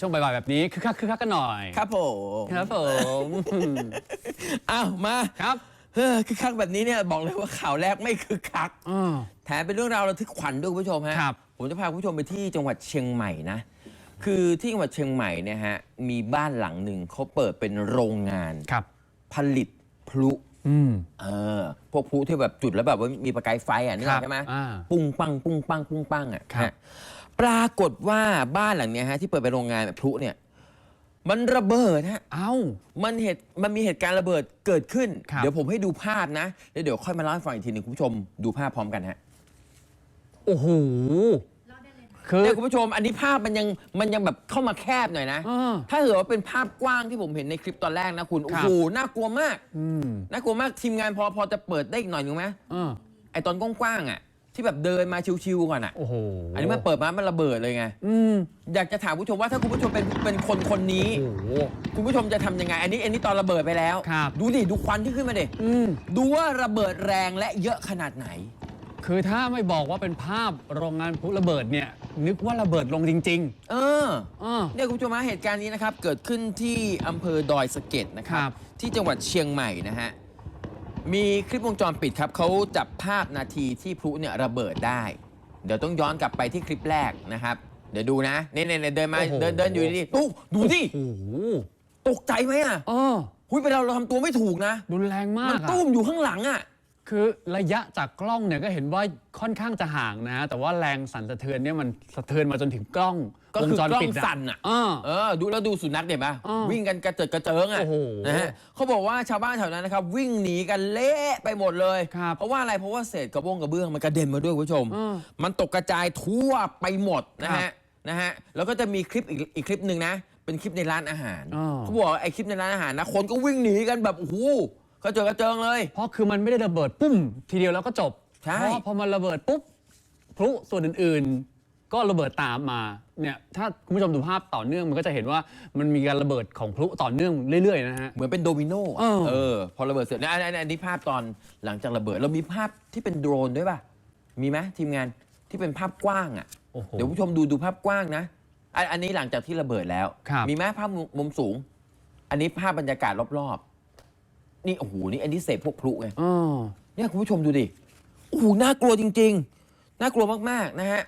ช่วงบ่ายๆแบบนี้คึกคักคึกคักกันหน่อย ครับผมครับผมอ้าวมาครับเฮ้อคึกคักแบบนี้เนี่ยบอกเลยว่าข่าวแรกไม่คึกคักอ่าแถมเป็นเรื่องราวระทึกขวัญด้วยคุณผู้ชมฮะ ครับผมจะพาคุณผู้ชมไปที่จังหวัดเชียงใหม่นะ คือที่จังหวัดเชียงใหม่เนี่ยฮะ มีบ้านหลังหนึ่งเขาเปิดเป็นโรงงานครับ ผลิตพลุ อืม เออ พวกพลุที่แบบจุดแล้วแบบว่ามีประกายไฟอะนึกออกใช่ไหมอ่าปุ้งปังปุ้งปังปุ้งปังอะครับ ฮะ ปรากฏว่าบ้านหลังเนี้ยฮะที่เปิดเป็นโรงงานแบบพลุเนี่ย มันระเบิดฮะ เอ้า มันเหตุมันมีเหตุการณ์ระเบิดเกิดขึ้น ครับ เดี๋ยวผมให้ดูภาพนะแล้วเดี๋ยวค่อยมาเล่าให้ฟังอีกทีหนึ่งคุณผู้ชมดูภาพพร้อมกันฮะโอ้โหคือ เนี่ยคุณผู้ชมอันนี้ภาพมันยังมันยังแบบเข้ามาแคบหน่อยนะ อ่าถ้าเกิดว่าเป็นภาพกว้างที่ผมเห็นในคลิปตอนแรกนะคุณโอ้ครับ โหน่ากลัวมากอืมน่ากลัวมากทีมงานพอพอจะเปิดได้อีกหน่อยหนึงไหมอ่าไอตอนกว้างๆอะ ที่แบบเดินมาชิวๆก่อนอะ โอ้โหอันนี้มันเปิดมา มันระเบิดเลยไง อืมอยากจะถามคุณผู้ชมว่าถ้าคุณผู้ชมเป็นเป็นคนคนนี้ โอ้โห คุณผู้ชมจะทำยังไง อันนี้อันนี้ตอนระเบิดไปแล้ว ครับ ดูดิ ดูควันที่ขึ้นมาดิ อืม ดูว่าระเบิดแรงและเยอะขนาดไหน คือถ้าไม่บอกว่าเป็นภาพโรงงานพลุระเบิดเนี่ย นึกว่าระเบิดลงจริงเออ ๆอ่าเนี่ยคุณผู้ชมฮะเหตุการณ์นี้นะครับ เกิดขึ้นที่อำเภอดอยสะเก็ดนะครัครับบที่จังหวัดเชียงใหม่นะฮะ มีคลิปวงจรปิดครับเขาจับภาพนาทีที่พลุเนี่ยระเบิดได้ เดี๋ยวต้องย้อนกลับไปที่คลิปแรกนะครับ เดี๋ยวดูนะเนี่ยเนี่ยเดินมาโอ้โห เดินเดินอยู่ดีๆตุ๊กดูดิโอ้โหตกใจไหมอะเออหุยไปเราเราทำตัวไม่ถูกนะ รุนแรงมามักนอะตุ้มอยู่ข้างหลังอะ คือระยะจากกล้องเนี่ยก็เห็นว่าค่อนข้างจะห่างนะ แต่ว่าแรงสั่นสะเทือนเนี่ยมันสะเทือนมาจนถึงกล้อง ก็วงคือจรกล้องปิดสั่นอะอ่า เออดูแล้วดูสุนัขเด็ดปะอ้าววิ่งกันกระเจิดกระเจิงอะโอ้โหนะฮะเขาบอกว่าชาวบ้านแถวนั้นนะครับ วิ่งหนีกันเละไปหมดเลย ครับเพราะว่าอะไรเพราะว่าเศษกระบงกระเบื้องมันกระเด็นมาด้วยคุณผู้ชม อ่ามันตกกระจายทั่วไปหมดนะครัฮะบนะฮะแล้วก็จะมีคลิปอีกอีกคลิปหนึ่งนะ เป็นคลิปในร้านอาหารอ้าวเขาบอกว่าไอ้คลิปในร้านอาหารนะคนก็วิ่งหนีกันแบบโอ้โหกระเจิงกระเจิงเลย เพราะคือมันไม่ได้ระเบิดปุ้ม ทีเดียวแล้วก็จบใช่ เพราะพอมันระเบิดปุ๊บพลุส่วนอื่นๆ ก็ระเบิดตามมาเนี่ยถ้าคุณผู้ชมดูภาพต่อเนื่องมันก็จะเห็นว่ามันมีการระเบิดของพลุต่อเนื่องเรื่อยๆนะฮะ เหมือนเป็นโดมิโนอะเออ เออ พอระเบิดเสร็จนะอันอันอันนี้ภาพตอนหลังจากระเบิด เรามีภาพที่เป็นโดรนด้วยป่ะ มีไหมทีมงานที่เป็นภาพกว้างอะ โอ้โห เดี๋ยวผู้ชมดูดูภาพกว้างนะอันอันนี้หลังจากที่ระเบิดแล้ว ครับ มีไหมภาพมุมมุมสูง อันนี้ภาพบรรยากาศรอบๆ นี่โอ้โห นี่อันนี้เศษพวกพลุไงอ๋อเนี่ยคุณผู้ชมดูดิ โอ้โห น่ากลัวจริง ๆ น่ากลัวมาก ๆ นะฮะ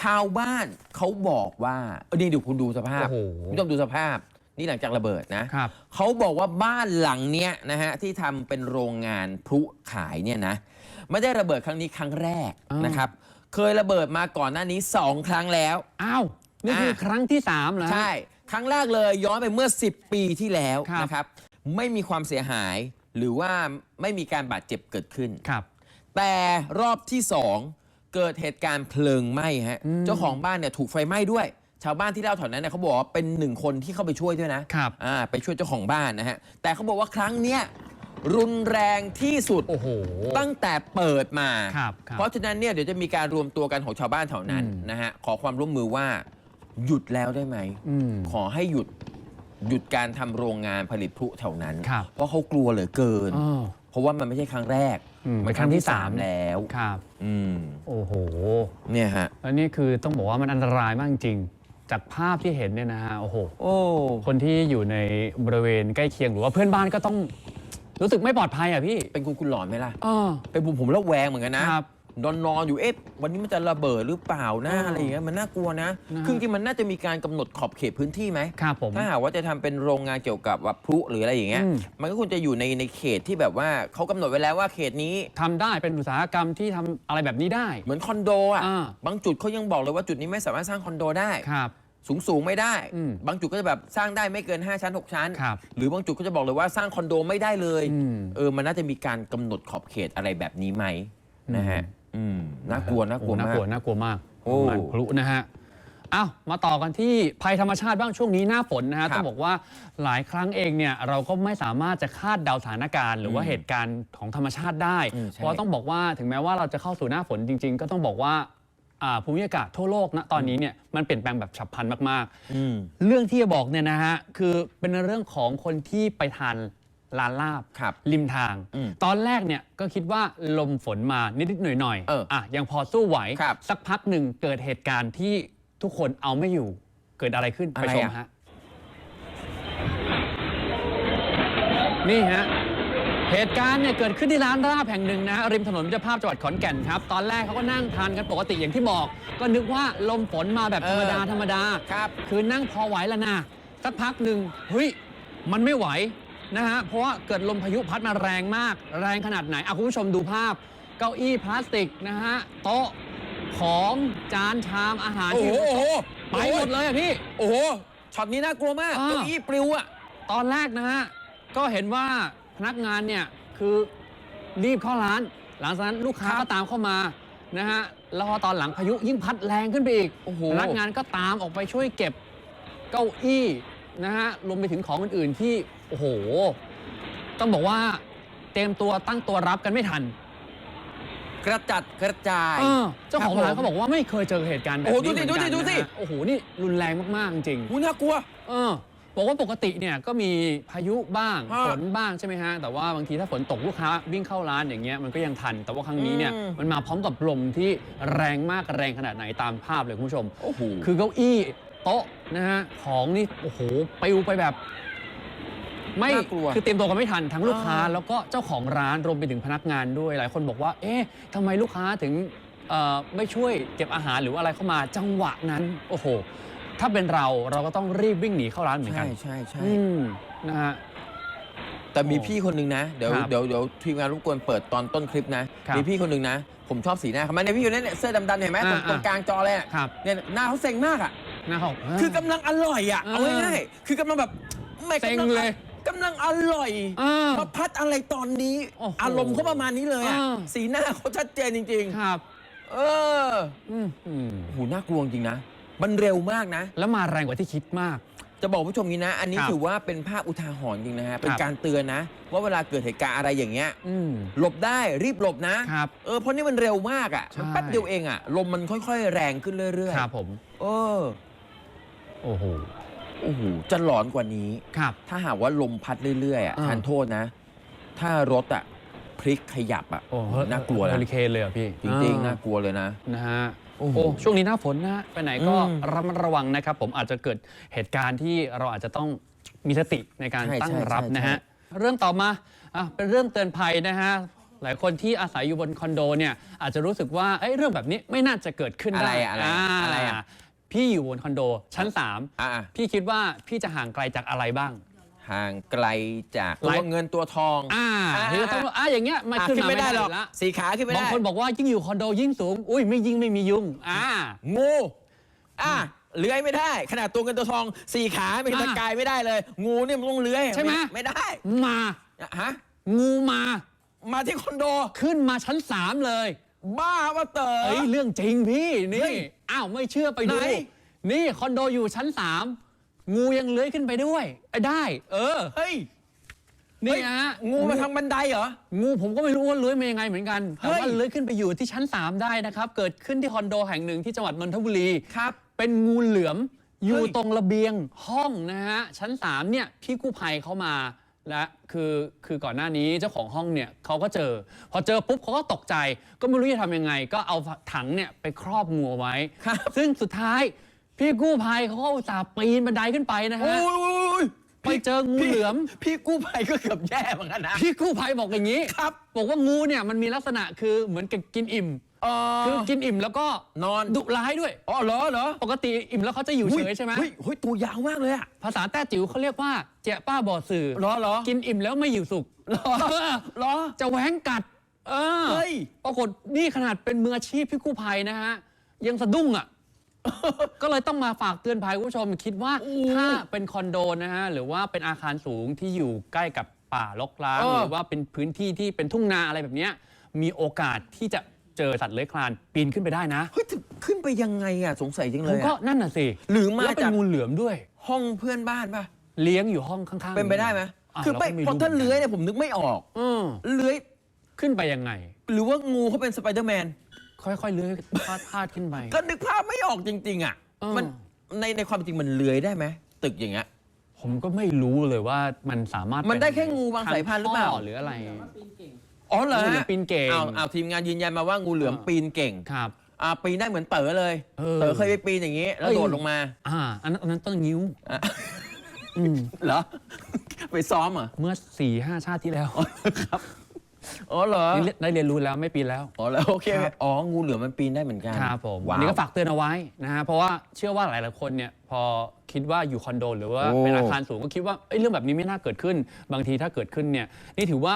ชาวบ้านเขาบอกว่าเออนี่เดี๋ยวคุณดูสภาพโอ้โหคุณผู้ชมดูสภาพ นี่หลังจากระเบิดนะครับ เขาบอกว่าบ้านหลังเนี้ยนะฮะที่ทำเป็นโรงงานพลุขายเนี่ยนะ ไม่ได้ระเบิดครั้งนี้ครั้งแรกอ้าว นะครับ เคยระเบิดมาก่อนหน้านี้สองครั้งแล้ว อ้าวนี่คืออะครั้งที่3เหรอฮะ ใช่ ครั้งแรกเลยย้อนไปเมื่อ 10 ปีที่แล้วครับ นะครับ ไม่มีความเสียหายหรือว่าไม่มีการบาดเจ็บเกิดขึ้น ครับ แต่รอบที่2 เกิดเหตุการณ์เพลิงไหม้ฮะอืมเจ้าของบ้านเนี่ยถูกไฟไหม้ด้วย ชาวบ้านที่เล่าแถวนั้นเนี่ยเขาบอกว่าเป็นหนึ่งคนที่เข้าไปช่วยด้วยนะครับอ่าไปช่วยเจ้าของบ้านนะฮะแต่เขาบอกว่าครั้งเนี้ยรุนแรงที่สุดโอ้โห ตั้งแต่เปิดมา ครับครับเพราะฉะนั้นเนี่ยเดี๋ยวจะมีการรวมตัวกันของชาวบ้านแถวนั้นอืม นะฮะขอความร่วมมือว่าหยุดแล้วได้ไหม อืม ขอให้หยุดหยุดการทำโรงงานผลิตพลุแถวนั้น ครับเพราะเขากลัวเหลือเกินอ๋อ เพราะว่ามันไม่ใช่ครั้งแรกอืมมันครั้งที่สามเป็นครั้งที่สาม แล้วครับ อืมโอ้โห เนี่ยฮะ แล้วนี่คือต้องบอกว่ามันอันตรายมากจริง จากภาพที่เห็นเนี่ยนะฮะ โอ้โห โอ้คนที่อยู่ในบริเวณใกล้เคียงหรือว่าเพื่อนบ้านก็ต้องรู้สึกไม่ปลอดภัยอะพี่เป็นคุณคุณหลอนไหมล่ะอ๋อเป็นผมผมระแวงเหมือนกันนะครับ นอนนอนอยู่เอ๊ะวันนี้มันจะระเบิดหรือเปล่านะอ๋อออะไรอย่างเงี้ยมันน่ากลัวนะนะฮะ คือจริงๆมันน่าจะมีการกำหนดขอบเขตพื้นที่ไหมครับผม ถ้าหากว่าจะทำเป็นโรงงานเกี่ยวกับว่าพลุหรืออะไรอย่างเงี้ยอืม มันก็ควรจะอยู่ในในเขตที่แบบว่าเขากำหนดไว้แล้วว่าเขตนี้ ทำได้เป็นอุตสาหกรรมที่ทำอะไรแบบนี้ได้ เหมือนคอนโดอะอ่า บางจุดเขายังบอกเลยว่าจุดนี้ไม่สามารถสร้างคอนโดได้ ครับ สูงสูงๆไม่ได้ อืมบางจุดก็จะแบบสร้างได้ไม่เกิน 5 ชั้น 6 ชั้น ครับหรือบางจุดก็จะบอกเลยว่าสร้างคอนโดไม่ได้เลย อืม เออ มันน่าจะมีการกำหนดขอบเขตอะไรแบบนี้ไหมนะฮะ อืม น่ากลัวน่ากลัวโอ้น่ามากกลัวน่ากลัวมาก โอ้งานพลุนะฮะอ้าวมาต่อกันที่ภัยธรรมชาติบ้างช่วงนี้หน้าฝนนะฮะครับต้องบอกว่าหลายครั้งเองเนี่ยเราก็ไม่สามารถจะคาดเดาสถานการณ์ หรือว่าอืมเหตุการณ์ของธรรมชาติได้ อืมใช่ เพราะต้องบอกว่าถึงแม้ว่าเราจะเข้าสู่หน้าฝนจริง ๆ ก็ต้องบอกว่าอ่าภูมิอากาศทั่วโลกณตอนนี้เนี่ยมันเปลี่ยนแปลงแบบฉับพลันมากๆ อืม เรื่องที่จะบอกเนี่ยนะฮะ คือเป็นเรื่องของคนที่ไปทาน ลานลาบครับริมทางอตอนแรกเนี่ยก็คิดว่าลมฝนมานิดๆหน่อยๆอออะยังพอสู้ไหวสักพักหนึ่งเกิดเหตุการณ์ที่ทุกคนเอาไม่อยู่เกิดอะไรขึ้นไปไรชมฮะ นี่ฮะ เหตุการณ์เนี่ยเกิดขึ้นที่ร้านราบแห่งหนึ่งนะริมถนนมิตรภาพจังหวัดขอนแก่นครับ ตอนแรกเขาก็นั่งทานกันปกติอย่างที่บอก ก็นึกว่าลมฝนมาแบบธรรมดาเธรรมดา ครับ คือนั่งพอไหวแล้วนะสักพักหนึ่งเฮ้ย มันไม่ไหว นะฮะ เพราะว่าเกิดลมพายุพัดมาแรงมาก แรงขนาดไหนเอาคุณผู้ชมดูภาพ เก้าอี้พลาสติกนะฮะ โต๊ะ ของจานชามอาหารโอ้โหที่โอ้โหไปหมดเลยอะพี่ โอ้โหช็อตนี้น่ากลัวมากอ่า เก้าอี้ปลิวอะ ตอนแรกนะฮะ ก็เห็นว่าพนักงานเนี่ย คือรีบเข้าร้าน หลังจากนั้นลูกค้าครับก็ตามเข้ามานะฮะ แล้วพอตอนหลังพายุยิ่งพัดแรงขึ้นไปอีกโอ้โห พนักงานก็ตามออกไปช่วยเก็บเก้าอี้นะฮะรวมไปถึงของอื่นๆที่ โอ้โห ต้องบอกว่าเตรียมตัวตั้งตัวรับกันไม่ทันกระจัดกระจายเออเจ้าของครับผมร้านเขาบอกว่าไม่เคยเจอเหตุการณ์แบบโอ้นี้โหดูสิเหมือนกันดูสิดูสินะฮะโอ้โห นี่รุนแรงมากๆจริงๆหูน่ากลัวเออบอกว่าปกติเนี่ยก็มีพายุบ้างฮะฝนบ้างใช่ไหมฮะ แต่ว่าบางทีถ้าฝนตกลูกค้าวิ่งเข้าร้านอย่างเงี้ยมันก็ยังทัน แต่ว่าครั้งนี้เนี่ยอืม มันมาพร้อมกับลมที่แรงมากแรงขนาดไหนตามภาพเลยคุณผู้ชม โอ้โห คือเก้าอี้โต๊ะนะฮะของนี่โอ้โหปลิวไปแบบ ไม่น่ากลัว คือเตรียมตัวกันไม่ทันทั้งลูกค้าอ่าแล้วก็เจ้าของร้านรวมไปถึงพนักงานด้วยหลายคนบอกว่า เอ๊ะทำไมลูกค้าถึงเอ่อไม่ช่วยเก็บอาหารหรือว่าอะไรเข้ามาจังหวะนั้น โอ้โห ถ้าเป็นเราเราก็ต้องรีบวิ่งหนีเข้าร้านเหมือนกัใช่นใช่ใช่อืมนะฮะ แต่มีโอ้พี่คนหนึ่งนะ เดี๋ยวครับเดี๋ยวเดี๋ยวทีมงานรบกวนเปิดตอนต้นคลิปนะ ครับมีพี่คนหนึ่งนะ ผมชอบสีหน้าเขามาเนี่ยพี่คนนี้เนี่ยเสื้อดำๆเห็นไหมตรงอ่าตรงกลางจอเลยอะครับเนี่ยหน้าเขาเซ็งมากอะ นะเขาคือกำลังอร่อยอะ เออเอาง่ายๆคือกำลังแบบแหม่เซ็งกำลัเลย กำลังอร่อยอ่ามาพัดอะไรตอนนี้ โอ้โหอารมณ์เขาประมาณนี้เลยอะอ่า สีหน้าเขาชัดเจนจริง ครับ ๆ เอออืมอืมโหน่ากลัวจริงนะ มันเร็วมากนะ แล้วมาแรงกว่าที่คิดมาก จะบอกผู้ชมนี้นะ อันนี้ครับถือว่าเป็นภาพอุทาหรณ์จริงนะฮะ เป็นครับ การเตือนนะ ว่าเวลาเกิดเหตุการณ์อะไรอย่างเงี้ย อืม หลบได้รีบหลบนะ ครับ เออเพราะนี่มันเร็วมากอะใช่มันแป๊บเดียวเองอะ ลมมันค่อยๆ แรงขึ้นเรื่อยครับผม ๆ เออ โอ้โห โอ้โหจะหลอนกว่านี้ ครับ ถ้าหากว่าลมพัดเรื่อยๆอะอ่า ทานโทษนะ ถ้ารถอะพลิกขยับอะโอ้โหน่ากลัวเฮนะอริเคนเลยเหรอพี่จริงๆอ่น่ากลัวเลยนะ นะฮะโอ้โหโอ้ช่วงนี้หน้าฝนนะฮะไปไหนก็อืมระมัดระวังนะครับ ผมอาจจะเกิดเหตุการณ์ที่เราอาจจะต้องมีสติในการใช่ตั้งใช่รับใช่ นะฮะเรื่องต่อมาอะเป็นเรื่องเตือนภัยนะฮะหลายคนที่อาศัยอยู่บนคอนโดเนี่ยอาจจะรู้สึกว่าเอ้ยเรื่องแบบนี้ไม่น่าจะเกิดขึ้นอะไรได้อะอะไรอะอะไรอะ พี่อยู่บนคอนโดชั้น อะ 3 พี่คิดว่าพี่จะห่างไกลจากอะไรบ้าง ห่างไกลจากหลาตัยวเงินตัวทอง อ่าอ่า ที่จะต้องอ่าอย่างเงี้ยมันอะขึ้นขึ้นมาไม่ไม่ได้ได้หรอกละสีขาขึ้นไม่บางได้คนบอกว่ายิ่งอยู่คอนโดยิ่งสูง อุ้ยไม่ยิ่งไม่มียุงอ่า งูอะเลื้อยไม่ได้ ขนาดตัวเงินตัวทองสี่ขาไม่อะตะกายไม่ได้เลย งูเนี่ยมันต้องเลื้อยใช่ไหม ไม่ได้มาฮะงูมามาที่คอนโด ขึ้นมาชั้น 3 เลย บ้าว่าเต๋อ เอ้ยเรื่องจริงพี่เฮ้นี่ยอ้าวไม่เชื่อไปดู ไหน นี่คอนโดอยู่ชั้น3งูยังเลื้อยขึ้นไปด้วยเอ้ยได้ เออ เฮ้ยนี่เฮ้ยฮะงูมาทางบันไดเหรอ งูผมก็ไม่รู้ว่าเลื้อยมายังไงเหมือนกันแต่ว่าเฮ้ย เลื้อยขึ้นไปอยู่ที่ชั้น3ได้นะครับ เกิดขึ้นที่คอนโดแห่งหนึ่งที่จังหวัดนนทบุรี ครับ เป็นงูเหลือมอยู่เฮ้ย ตรงระเบียงห้องนะฮะ ชั้น 3 เนี่ย พี่กู้ภัยเขามา และคือคือก่อนหน้านี้เจ้าของห้องเนี่ยเขาก็เจอ พอเจอปุ๊บเขาก็ตกใจ ก็ไม่รู้จะทำยังไง ก็เอาถังเนี่ยไปครอบงูเอาไว้ครับซึ่งสุดท้ายพี่กู้ภัยเขาก็อุตส่าห์ปีนบันไดขึ้นไปนะโอ้ฮะยไปเจองูเหลือม พี่กู้ภัยก็เกือบแย่เหมือนกันนะ พี่กู้ภัยบอกอย่างนี้ ครับ บอกว่างูเนี่ยมันมีลักษณะคือเหมือนกับกินอิ่ม เออคือกินอิ่มแล้วก็นอน ดุร้ายด้วย อ๋อเหรอเหรอปกติอิ่มแล้วเขาจะอยู่เฉยใช่ไหมเฮ้ยเฮ้ยตัวยาวมากเลยอะภาษาแต้จิ๋วเขาเรียกว่าเจ๊ป้าบอสื่อเหรอเหรอกินอิ่มแล้วไม่อยู่สุขเหรอเหรอจะแหวงกัด เออเฮ้ยปรากฏนี่ขนาดเป็นมืออาชีพพี่กู้ภัยนะฮะ ยังสะดุ้งอะ ก็เลยต้องมาฝากเตือนภัยคุณผู้ชมคิดว่าโอ้ถ้าเป็นคอนโดนะฮะหรือว่าเป็นอาคารสูงที่อยู่ใกล้กับป่ารกร้างเออ หรือว่าเป็นพื้นที่ที่เป็นทุ่งนาอะไรแบบเนี้ยมีโอกาสที่จะ เจอสัตว์เลื้อยคลานปีนขึ้นไปได้นะเฮ้ยจะขึ้นไปยังไงอะสงสัยจังผเลมยก็อะนั่นน่ะสิหรือมาแล้วเป็นจากงูเหลือมด้วย ห้องเพื่อนบ้านป่ะ เลี้ยงอยู่ห้องข้างๆเป็นไปได้ไหมะคือไม่เราก็เพราะถ้าหมืนกันเลื้อยเนี่ยผมนึกไม่ออกเออเลื้อยขึ้นไปยังไง หรือว่างูเขาเป็นสไปเดอร์แมน ค่อยๆเลื้อยพาดพาดขึ้นไป ก็นึกภาพไม่ออกจริง ๆ อะ เออ มันในในความจริงมันเลื้อยได้ไหมตึกอย่างเงี้ย ผมก็ไม่รู้เลยว่ามันสามารถมันได้เป็แค่งูบางสายพันธุ์หรือเปล่า ทงท่หรืออะไร อ๋อเหรองูเหลือฮะมปีนเก่งเอาเอาทีมงานยืนยันมาว่างูเหลือมอ่าปีนเก่งครับ อ่าปีนได้เหมือนเต๋อเลย เออ เต๋อเคยไปปีนอย่างงี้ แล้วเอ้ยโดดลงมาอ่าอันนั้นอันนั้นต้นงิ้วอะอืมเหรอ ไปซ้อมเหรอเมื่อ4ี่ห้าชาติที่แล้วอ๋อเหรอนี่ได้เรียนรู้แล้วไม่ปีนแล้ว อ๋อแล้วโอเคครับ อ๋องูเหลือมมันปีนได้เหมือนกันครับผมว้าอัวนนี้ก็ฝากเตือนเอาไว้นะฮะเพราะว่าเชื่อว่าหลาย ๆ คนเนี่ยพอคิดว่าอยู่คอนโดหรือว่าโอ้เป็นอาคารสูงก็คิดว่าเอ้ยเรื่องแบบนี้ไม่น่าเกิดขึ้น บางทีถ้าเกิดขึ้นเนี่ยนี่ถือว่า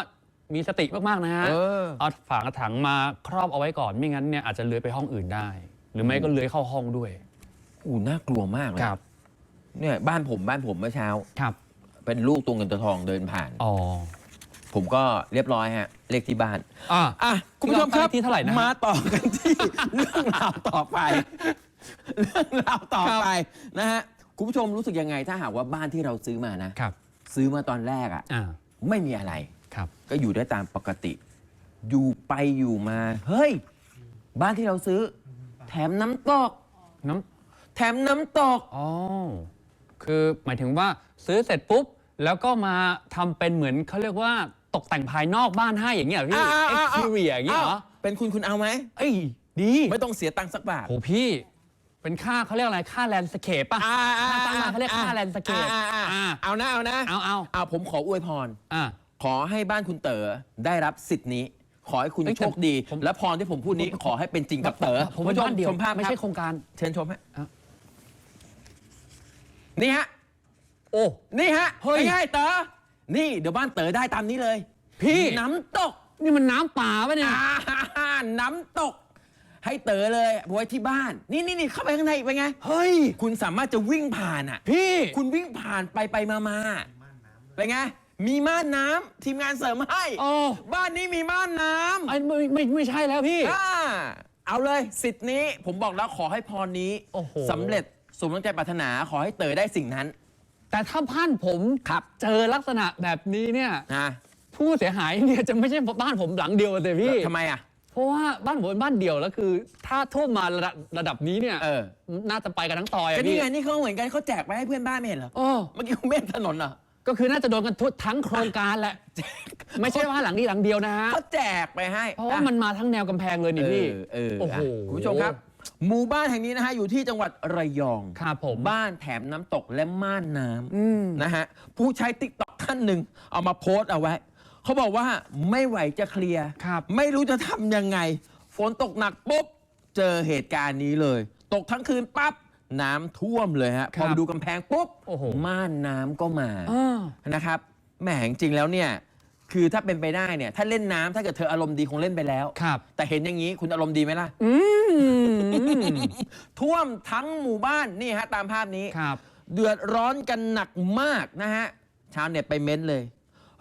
มีสติมากๆนะฮะเออ เอาฝากระถังมาครอบเอาไว้ก่อนไม่งั้นเนี่ยอาจจะเลื้อยไปห้องอื่นได้ หรือไม่ก็เลื้อยเข้าห้องด้วยอู้น่ากลัวมากเลยครับเนี่ยบ้านผมบ้านผมเมื่อเช้า ครับเป็นลูกตัวเงินตัวทองเดินผ่าน อ๋อผมก็เรียบร้อยฮะ เลขที่บ้าน อะ อะคุณผู้ชมครับที่เท่าไหร่นะฮะมาต่อกันที่ เรื่องราวต่อไป เรื่องราวต่อไปนะฮะคุณผู้ชมรู้สึกยังไงถ้าหากว่าบ้านที่เราซื้อมานะครับ ซื้อมาตอนแรกอะ่ะ อ่า ไม่มีอะไร ครับ ก็อยู่ได้ตามปกติ อยู่ไปอยู่มา เฮ้ย บ้านที่เราซื้อ แถมน้ำตก น้แถมน้ำตกำอ๋อคือหมายถึงว่าซื้อเสร็จปุ๊บ แล้วก็มาทำเป็นเหมือนเขาเรียกว่าตกแต่งภายนอกบ้านให้อย่างเงี้ยเหรอพี่ อ่าอ่าอ่า exterior อย่างเงี้ยเหรอาวเป็นคุณคุณเอาไหม เอ้ย ดีไม่ต้องเสียตังค์สักบาท โหพี่ เป็นค่าเขาเรียกอะไรค่าแลนด์สเคปป่ะอ่าอ่าค่าตั้งมาเขาเรียกค่าแลนด์สเคปอ่าอ่าอ่าเอานะเอานะเอาเอาเอาผมขออวยพร อ่า ขอให้บ้านคุณเต๋อได้รับสิทธิ์นี้ ขอให้คุณเอ้ยแต่โชคดี ผม และพรที่ผมพูดนี้ขอให้เป็นจริงกับเต๋อผมเป็นชมบ้านเดียว ชมภาพไม่คใช่รับโครงการเชิญชมฮะอะ นี่ฮะ โอ้ นี่ฮะเฮ้ยง่ายๆเต๋อ นี่เดี๋ยวบ้านเต๋อได้ตามนี้เลย พี่น้ำตก นี่มันน้ำป่าปะเนี่ย อ่าน้ำตก ให้เต๋อเลยไว้ที่บ้าน นี่นี่นี่เข้าไปข้างในไปนไง เฮ้ย คุณสามารถจะวิ่งผ่านอะ พี่ คุณวิ่งผ่านไปไปมามาเป็นไง มีม่านน้ำทีมงานเสริมให้ โอ้บ้านนี้มีม่านน้ำไอ้ไม่ไม่ไม่ใช่แล้วพี่ อ่าเอาเลยสิทธิ์นี้ผมบอกแล้วขอให้พรนี้โอ้โห สำเร็จสมตั้งใจปรารถนาขอให้เต๋อได้สิ่งนั้น แต่ถ้าบ้านผมครับ เจอลักษณะแบบนี้เนี่ย นะผู้เสียหายเนี่ยจะไม่ใช่บ้านผมหลังเดียวแต่พี่ ทำไมอะ เพราะว่าบ้านผมเป็นบ้านเดี่ยวแล้วคือ ถ้าท่วมมาระดับระดับนี้เนี่ยเออ น่าจะไปกันทั้งซอยก็อะนี่พี่ไงนี่เขาเหมือนกันเขาแจกไปให้เพื่อนบ้านไม่เห็นเหรอ โอ้เมื่อกี้คุณเมฆถนนเหรอ ก็คือน่าจะโดนกันทุกทั้งโครงการแหละ ไม่ใช่ว่าหลังนี้หลังเดียวนะฮะเขาแจกไปให้เพราะว่ามันมาทั้งแนวกำแพงเลยนี่พี่เออเออโอ้โหอะคุณผู้ชมครับ หมู่บ้านแห่งนี้นะฮะอยู่ที่จังหวัดระยองครับผมบ้านแถมน้ำตกและม่านน้อืมำนะฮะผู้ใช้ติ๊กต็อกท่านหนึ่งเอามาโพสต์เอาไว้เขาบอกว่าไม่ไหวจะเคลียร์ครับไม่รู้จะทำยังไง ฝนตกหนักปุ๊บเจอเหตุการณ์นี้เลย ตกทั้งคืนปั๊บ น้ำท่วมเลยฮะคพรับอไปดูกำแพงปุ๊บโอ้โห ม่านน้ำก็มา อ่า นะครับแหมจริงๆแล้วเนี่ย คือถ้าเป็นไปได้เนี่ย ถ้าเล่นน้ำถ้าเกิดเธออารมณ์ดีคงเล่นไปแล้ว ครับ แต่เห็นอย่างนี้คุณอารมณ์ดีไหมล่ะ อืม ท่วมทั้งหมู่บ้านนี่ฮะตามภาพนี้ ครับ เดือดร้อนกันหนักมากนะฮะ ชาวเน็ตไปเม้นเลย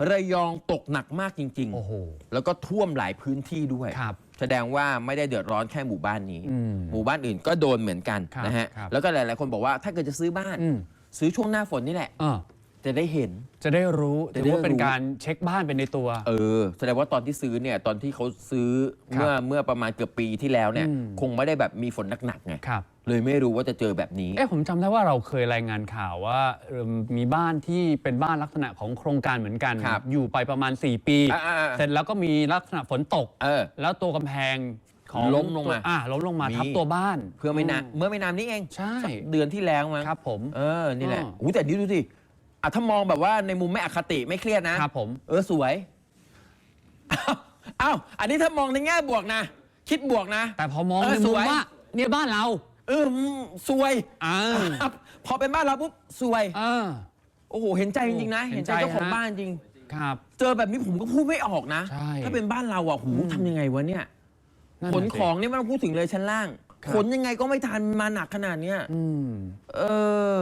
ระยองตกหนักมากจริง โอ้โห ๆ แล้วก็ท่วมหลายพื้นที่ด้วย ครับ แสดงว่าไม่ได้เดือดร้อนแค่หมู่บ้านนี้ อืม หมู่บ้านอื่นก็โดนเหมือนกันครับนะฮะครับ แล้วก็หลาย ๆ คนบอกว่าถ้าเกิดจะซื้อบ้าน อืมซื้อช่วงหน้าฝนนี่แหละ อ่าจะได้เห็น จะได้รู้จะถืได้อว่าเป็นรู้การเช็คบ้านเป็นในตัว เออแสดงว่าตอนที่ซื้อเนี่ยตอนที่เขาซื้อครับเมื่อเมื่อประมาณเกือบปีที่แล้วเนี่ยอืม คงไม่ได้แบบมีฝนหนักๆไง ครับ เลยไม่รู้ว่าจะเจอแบบนี้ เอ๊ะผมจำได้ว่าเราเคยรายงานข่าวว่าเอิ่มมีบ้านที่เป็นบ้านลักษณะของโครงการเหมือนกัน ครับอยู่ไปประมาณ 4 ปี อ่าๆๆ เสร็จแล้วก็มีลักษณะฝนตก เออ แล้วตัวกำแพงของล้มลงมาตัวอ่าล้มลงมามีทับตัวบ้าน เพื่อไม่นานเมื่อไม่นานนี้เองใช่ สักเดือนที่แล้วมั้งครับผม เออนี่แหละอ๋ออู้แต่นี่ดูสิอะถ้ามองแบบว่าในมุมไม่อคติไม่เครียดนะ ครับผม เออสวยอ้าวอันนี้ถ้ามองในแง่บวกนะ คิดบวกนะ แต่พอมองเออในมุสมวย ว่าเนี่ยบ้านเราเอออืมสวยอ่าครับพอเป็นบ้านเราปุ๊บสวยอ่าโอ้โห เห็นใจจริงๆนะ เห็เห็นนใจใจเจ้าของฮะบ้านจริง ครับ เจอแบบนี้ผมก็พูดไม่ออกนะ ใช่ถ้าเป็นบ้านเราอะหูทำยังไงวะเนี่ย นั่นขนน่ะสิของนี่ไม่ต้องพูดถึงเลยชั้นล่าง ครับ ขนยังไงก็ไม่ทันมาหนักขนาดเนี้ยอืมเออ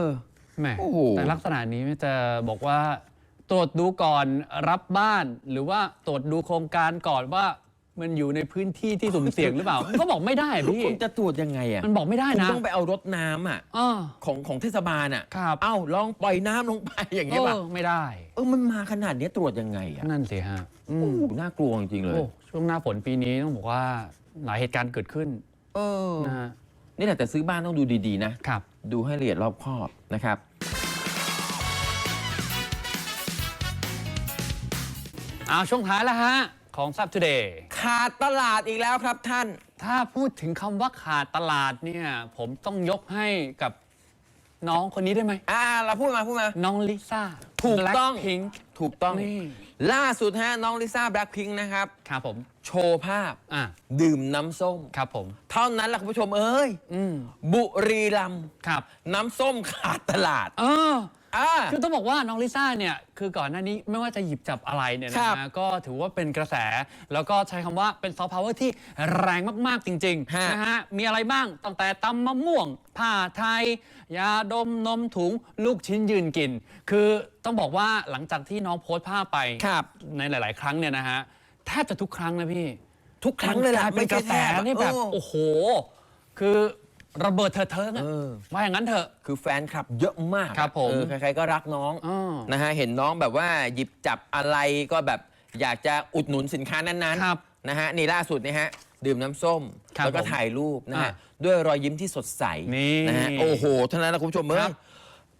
แหมโอ้โห แต่ลักษณะนี้จะบอกว่า ตรวจดูก่อนรับบ้าน หรือว่าตรวจดูโครงการก่อนว่า มันอยู่ในพื้นที่ที่สุ่มเสี่ยงหรือเปล่ามันก็บอกไม่ได้พี่คุณจะตรวจยังไงอะมันบอกไม่ได้คุณนะต้องไปเอารถน้ำอะอ้อ ของของเทศบาลอะครับ เอ้าลองปล่อยน้ำลงไปอย่างเอเงี้ยป่ะอไม่ได้ เออมันมาขนาดเนี้ยตรวจยังไงอะนั่นสิฮะอืโอ้มโหน่ากลัวจริงๆเลย โอ้ช่วงหน้าฝนปีนี้ต้องบอกว่าหลายเหตุการณ์เกิดขึ้นเออ นะฮะนี่แหละแต่ซื้อบ้านต้องดูดีๆนะ ครับ ดูให้ละเอียดรอบคอบนะครับ เอาช่วงท้ายแล้วฮะ ของ s ั b Today ขาดตลาดอีกแล้วครับท่าน ถ้าพูดถึงคำว่าขาดตลาดเนี่ย ผมต้องยกให้กับน้องคนนี้ได้ไหม อ่าเราพูดมาพูดมา น้องลิซ่า ถูกต้อง พิง ถูกต้อง นี่ ล่าสุดฮะน้องลิซ่าแบล็คพิงค์นะครับ ครับผม โชว์ภาพ อะดื่มน้ำส้ม ครับผม เท่านั้นแหละคุณผู้ชมเอ้ย อืมบุรีรัมย์ครับ น้ำส้มขาดตลาด เออ อ่า คือต้องบอกว่าน้องลิซ่าเนี่ยคือก่อนหน้านี้ไม่ว่าจะหยิบจับอะไรเนี่ยนะครับฮะก็ถือว่าเป็นกระแส แล้วก็ใช้คำว่าเป็นซอฟต์พาวเวอร์ที่แรงมาก ๆ จริงฮะ ๆนะฮะมีอะไรบ้างตั้งแต่ตำมะม่วง ผ้าไทย ยาดมนมถุงลูกชิ้นยืนกิน คือต้องบอกว่าหลังจากที่น้องโพสต์ภาพไป ครับ ในหลาย ๆ ครั้งเนี่ยนะฮะแทบจะทุกครั้งนะพี่ทุกครั้งเลยล่ะมันกาเป็นกระแสไม่ใช่แทบนี่แบบเออโอ้โห คือ ระเบิดเถิดเทิงอะเออ ว่าอย่างนั้นเถอะ คือแฟนคลับเยอะมากครับผมเออใครๆก็รักน้องอ้อนะฮะเห็นน้องแบบว่าหยิบจับอะไรก็แบบอยากจะอุดหนุนสินค้านั้นครับๆนะฮะนี่ล่าสุดนี่ฮะดื่มน้ำส้ม ครับแล้วก็ผมถ่ายรูปนะฮะอะด้วยรอยยิ้มที่สดใสนี่นะฮะโอ้โหเท่านั้นนะคุณผู้ชมเอ้ครัยบ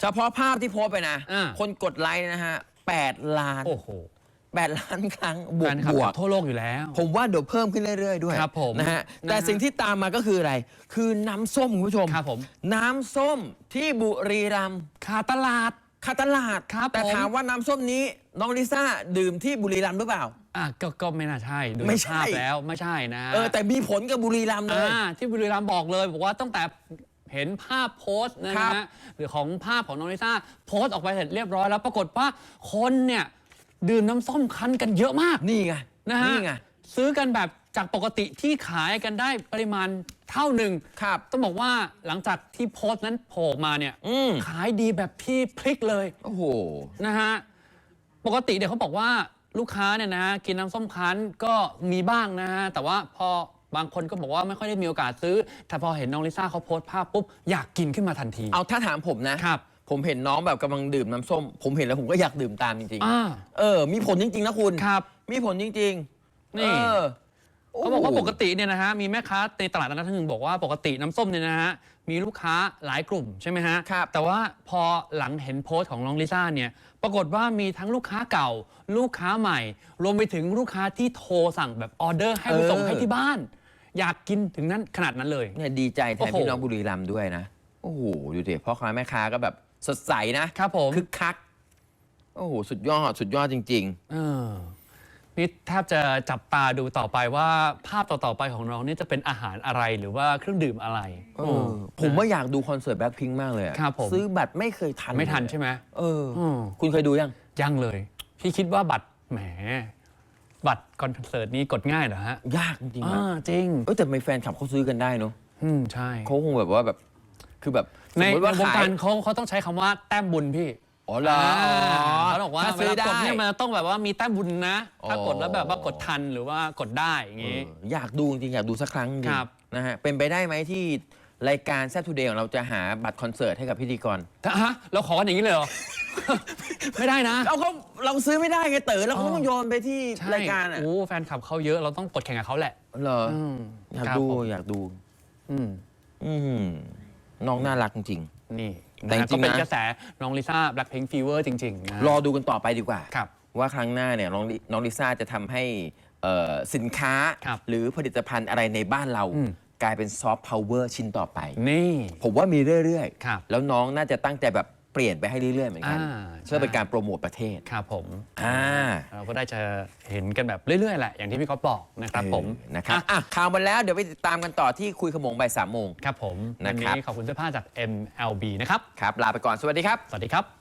เฉพาะภาพที่โพสต์ไปนะ อะคนกดไลค์นะฮะ8ล้าน โอ้โห 8 ล้านครั้งบวแฟกนคลับบวกทั่วโลกอยู่แล้ว ผมว่าเดี๋ยวเพิ่มขึ้นเรื่อยๆด้วยครับผมนะฮะแต่นะฮะ สิ่งที่ตามมาก็คืออะไร คือน้ำส้มคุณผู้ชม ครับผมน้ำส้มที่บุรีรัมย์ขาดตลาด ขาดตลาดครับแต่ผม ถามว่าน้ำส้มนี้น้องลิซ่าดื่มที่บุรีรัมย์หรือเปล่า อะก็ก็ไม่น่าใช่ดูไม่ใช่ ภาพแล้วไม่ใช่นะเออแต่มีผลกับบุรีรัมย์เลย อ่าที่บุรีรัมย์บอกเลยบอกว่าตั้งแต่เห็นภาพโพสต์นะครับฮะหรือของภาพของน้องลิซ่าโพสต์ออกไปเสร็จเรียบร้อยแล้วปรากฏว่าคนเนี่ย ดื่มน้ำส้มคั้นกันเยอะมากนี่ไงนะฮะนี่ไง ซื้อกันแบบจากปกติที่ขายกันได้ปริมาณเท่าหนึ่งครับ ต้องบอกว่าหลังจากที่โพสต์นั้นโผล่มาเนี่ยอืม ขายดีแบบพี่พลิกเลย โอ้โห นะฮะ ปกติเดี๋ยวเขาบอกว่าลูกค้าเนี่ยนะกินน้ำส้มคั้นก็มีบ้างนะฮะ แต่ว่าพอบางคนก็บอกว่าไม่ค่อยได้มีโอกาสซื้อ แต่พอเห็นน้องลิซ่าเขาโพสต์ภาพปุ๊บ อยากกินขึ้นมาทันที เอาถ้าถามผมนะ ครับ ผมเห็นน้องแบบกำลังดื่มน้ำส้ม ผมเห็นแล้วผมก็อยากดื่มตามจริงอ่า ๆเออ มีผลจริง ๆ นะคุณ ครับมีผลจริงๆนี่ เออเขาบอกว่าโโหปกติเนี่ยนะฮะมีแม่ค้าในตลาดนัดท่านหนึ่งบอกว่าปกติน้ำส้มเนี่ยนะฮะมีลูกค้าหลายกลุ่มใช่ไหมฮะครับ แต่ว่าพอหลังเห็นโพสต์ของน้องลิซ่าเนี่ยปรากฏว่ามีทั้งลูกค้าเก่า ลูกค้าใหม่ รวมไปถึงลูกค้าที่โทรสั่งแบบออเดอร์ให้ไปส่งให้ที่บ้าน อยากกินถึงนั้นขนาดนั้นเลย เนี่ยดีใจแทนโอ้โห พี่น้องบุรีรัมย์ด้วยนะ โอ้โห ดูดิพ่อค้าแม่ค้าก็แบบ สดใสนะครับผมคึกคัก โอ้โห สุดยอด สุดยอดจริง เออนี่แทบจะจับตาดูต่อไปว่าภาพต่อ ๆ ไปของเราเนี่ยจะเป็นอาหารอะไรหรือว่าเครื่องดื่มอะไรๆ เออ ผมว่าอยากดูคอนเสิร์ตแบ็คพิงมากเลยอะครับผม ซื้อบัตรไม่เคยทันไม่ทันเลยใช่ไหมเอออมคุณเคยดูยัง ยังเลย พี่คิดว่าบัตรแหม บัตรคอนเสิร์ตนี้กดง่ายเหรอฮะยากจริงๆอ่าอะจริง เอ้ยแต่ไม่แฟนคลับเขาซื้อกันได้เนอะอืมใช่ เขาคงแบบว่าแบบ คือแบบส ในมมติในว่าวงขาย การเขาเขาต้องใช้คำว่าแต้มบุญพี่อ๋อเหรอเขาบอกว่าถ้าเวซื้อลาได้กดเนี่ยมันต้องแบบว่ามีแต้มบุญนะ ถ้าอ๋อ กดแล้วแบบว่ากดทันหรือว่ากดได้อย่างงี้ เอออยากดูจริงๆอยากดูสักครั้งจริงครับ นะฮะ เป็นไปได้ไหมที่รายการแซ t ทูเดย์ของเราจะหาบัตรคอนเสิร์ตให้กับพิธีกรฮะเราขอกันอย่างนี้เลยเหรอ ไม่ได้นะ เอาเขาเราซื้อไม่ได้ไงเต๋อแล้วเขาอ๋อต้องโยนไปที่ใช่รายการอะโอ้แฟนคลับเขาเยอะเราต้องกดแข่งกับเขาแหละเหรออมอยากครับดูผมอยากดู อืม อืม น้องน่ารักจริง นี่แต่นะฮะจริก็งๆเป็นนะ กระแสน้องลิซ่า Blackpink Fever จริงๆนะ ๆ รอดูกันต่อไปดีกว่า ครับว่าครั้งหน้าเนี่ยน้องลิน้องลิซ่าจะทำให้เอ่อสินค้า ครับหรือผลิตภัณฑ์อะไรในบ้านเรา อืม กลายเป็นซอฟต์พาวเวอร์ชิ้นต่อไป นี่ ผมว่ามีเรื่อยครับแล้วน้องน่าจะตั้งใจแบบ เปลี่ยนไปให้เรื่อยๆเหมือนกันอ่าเพื่อเป็นใช่ การโปรโมทประเทศ ครับผมอ่า เราก็ได้จะเห็นกันแบบเรื่อยๆแหละอย่างที่พี่ก๊อฟบอกนะครับผมเออนะครับอะข่าวหมาแล้วเดี๋ยวไปติดตามกันต่อที่คุยขโมงบ่ายสามโมง ครับผมนะวันครับนี้ขอบคุณเสื้อผ้าจาก MLB นะครับ ครับ ลาไปก่อนสวัสดีครับ สวัสดีครับ